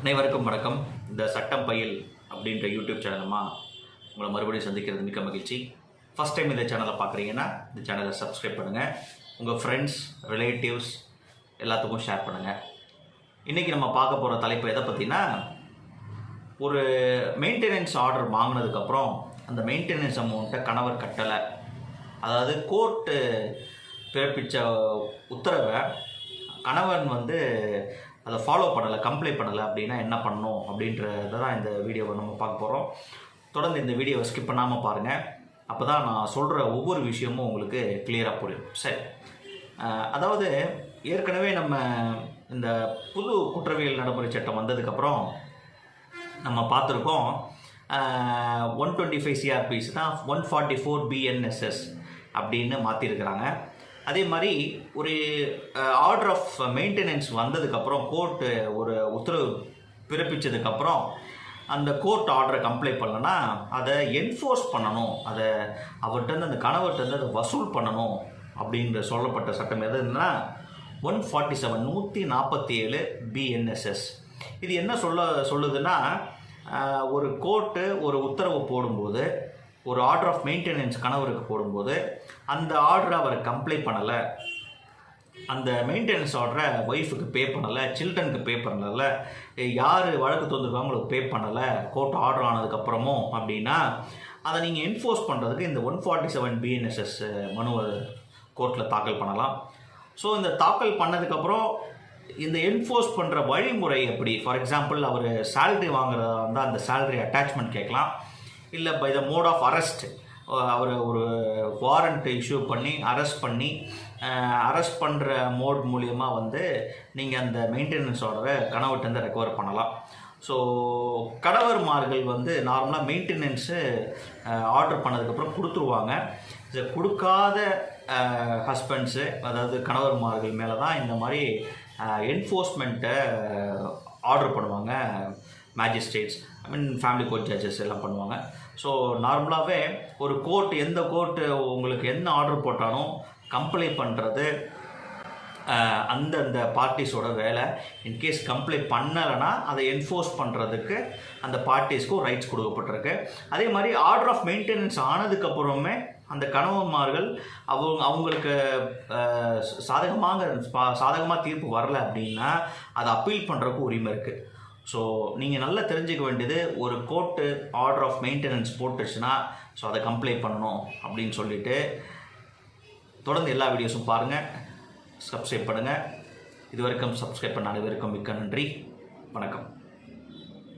அனைவருக்கும் வணக்கம். இந்த சட்டம் பயில் அப்படின்ற யூடியூப் சேனலமாக உங்களை மறுபடியும் சந்திக்கிறது மிக்க மகிழ்ச்சி. ஃபஸ்ட் டைம் இந்த சேனலை பார்க்குறீங்கன்னா இந்த சேனலை சப்ஸ்கிரைப் பண்ணுங்கள் உங்கள் ஃப்ரெண்ட்ஸ் ரிலேட்டிவ்ஸ் எல்லாத்துக்கும் ஷேர் பண்ணுங்கள் இன்றைக்கி நம்ம பார்க்க போகிற தலைப்பு எதை பற்றினா ஒரு மெயின்டெனன்ஸ் ஆர்டர் வாங்கினதுக்கப்புறம் அந்த மெயின்டெனன்ஸ் அமௌண்ட்டை கணவர் கட்டலை. அதாவது கோர்ட்டு பிறப்பித்த உத்தரவை கணவன் வந்து அதை ஃபாலோ பண்ணலை கம்ப்ளைண்ட் பண்ணலை அப்படின்னா என்ன பண்ணணும் அப்படின்றத தான் இந்த வீடியோவை நம்ம பார்க்க போகிறோம் தொடர்ந்து இந்த வீடியோவை ஸ்கிப் பண்ணாமல் பாருங்கள் அப்போ தான் நான் சொல்கிற ஒவ்வொரு விஷயமும் உங்களுக்கு கிளியராக புரியும். சரி. அதாவது ஏற்கனவே நம்ம இந்த புது குற்றவியல் நடைமுறை சட்டம் வந்ததுக்கப்புறம் நம்ம பார்த்துருக்கோம். ஒன் டுவெண்ட்டி ஃபைவ் சிஆர்பிஸ் தான் ஒன் ஃபார்ட்டி ஃபோர் பிஎன்எஸ்எஸ் அப்படின்னு மாற்றிருக்கிறாங்க அதே மாதிரி ஒரு ஆர்டர் ஆஃப் மெயின்டெனன்ஸ் வந்ததுக்கப்புறம் கோர்ட்டு ஒரு உத்தரவு பிறப்பிச்சதுக்கப்புறம் அந்த கோர்ட் ஆர்டரை கம்ப்ளை பண்ணலன்னா அதை என்ஃபோர்ஸ் பண்ணணும். அதை அவர்கிட்ட அந்த கணவர்கிட்ட அதை வசூல் பண்ணணும் அப்படின்ற சொல்லப்பட்ட சட்டம் எதுன்னா ஒன் ஃபார்ட்டி செவன் நூற்றி நாற்பத்தி ஏழு பிஎன்எஸ்எஸ் இது என்ன சொல்ல சொல்லுதுன்னா ஒரு கோர்ட்டு ஒரு உத்தரவு போடும்போது ஒரு ஆர்டர் ஆஃப் மெயின்டெனன்ஸ் கணவருக்கு போடும்போது அந்த ஆர்டரை அவர் கம்ப்ளைண்ட் பண்ணலை. அந்த மெயின்டெனன்ஸ் ஆர்டரை ஒய்ஃபுக்கு பே பண்ணலை சில்ட்ரனுக்கு பே பண்ணலை யார் வழக்கு தந்துருக்காங்களுக்கு பே பண்ணலை கோர்ட் ஆர்டர் ஆனதுக்கப்புறமும் அப்படின்னா அதை நீங்கள் என்ஃபோர்ஸ் பண்ணுறதுக்கு இந்த ஒன் ஃபார்ட்டி செவன் பிஎன்எஸ்எஸ் மனுவை கோர்ட்டில் தாக்கல் பண்ணலாம். ஸோ இந்த தாக்கல் பண்ணதுக்கப்புறம் இந்த என்ஃபோர்ஸ் பண்ணுற வழிமுறை எப்படி? ஃபார் எக்ஸாம்பிள் அவர் சேல்ரி வாங்குறதா இருந்தால் அந்த சேல்ரி அட்டாச்மெண்ட் கேட்கலாம். இல்லை by the mode of arrest அவர் ஒரு வாரண்ட் இஷ்யூ பண்ணி அரெஸ்ட் பண்ணி அரெஸ்ட் பண்ணுற மோட் மூலியமாக வந்து நீங்கள் அந்த மெயின்டெனன்ஸ் ஆர்டரை கணவர்கிட்ட ரெக்கவர் பண்ணலாம். ஸோ கணவர்மார்கள் வந்து நார்மலாக மெயின்டெனன்ஸு ஆர்டர் பண்ணதுக்கப்புறம் கொடுத்துருவாங்க. இதை கொடுக்காத ஹஸ்பண்ட்ஸு அதாவது கணவர்மார்கள் மேலே தான் இந்த மாதிரி என்ஃபோர்ஸ்மெண்ட்டை ஆர்டர் பண்ணுவாங்க. Magistrates I mean family court judges எல்லாம் பண்ணுவாங்க. ஸோ நார்மலாகவே ஒரு கோர்ட் எந்த கோர்ட்டு உங்களுக்கு என்ன ஆர்டர் போட்டாலும் கம்ப்ளைண்ட் பண்ணுறது அந்தந்த பார்ட்டிஸோட வேலை. இன்கேஸ் கம்ப்ளைண்ட் பண்ணலைன்னா அதை என்ஃபோர்ஸ் பண்ணுறதுக்கு அந்த பார்ட்டிஸ்க்கும் ரைட்ஸ் கொடுக்கப்பட்டிருக்கு. அதே மாதிரி ஆர்டர் ஆஃப் மெயின்டெனன்ஸ் ஆனதுக்கப்புறமே அந்த கணவன்மார்கள் அவங்க அவங்களுக்கு சாதகமாக சாதகமாக தீர்ப்பு வரல அப்படின்னா அதை அப்பீல் பண்ணுறதுக்கு உரிமை இருக்குது ஸோ நீங்கள் நல்லா தெரிஞ்சுக்க வேண்டியது ஒரு கோர்ட்டு ஆர்டர் ஆஃப் மெயின்டெனன்ஸ் போட்டுச்சுன்னா ஸோ அதை கம்ப்ளைண்ட் பண்ணணும் அப்படின்னு சொல்லிட்டு தொடர்ந்து எல்லா வீடியோஸும் பாருங்கள் சப்ஸ்கிரைப் பண்ணுங்கள் இதுவரைக்கும் சப்ஸ்கிரைப் பண்ண அனைவருக்கும் மிக்க நன்றி. வணக்கம்.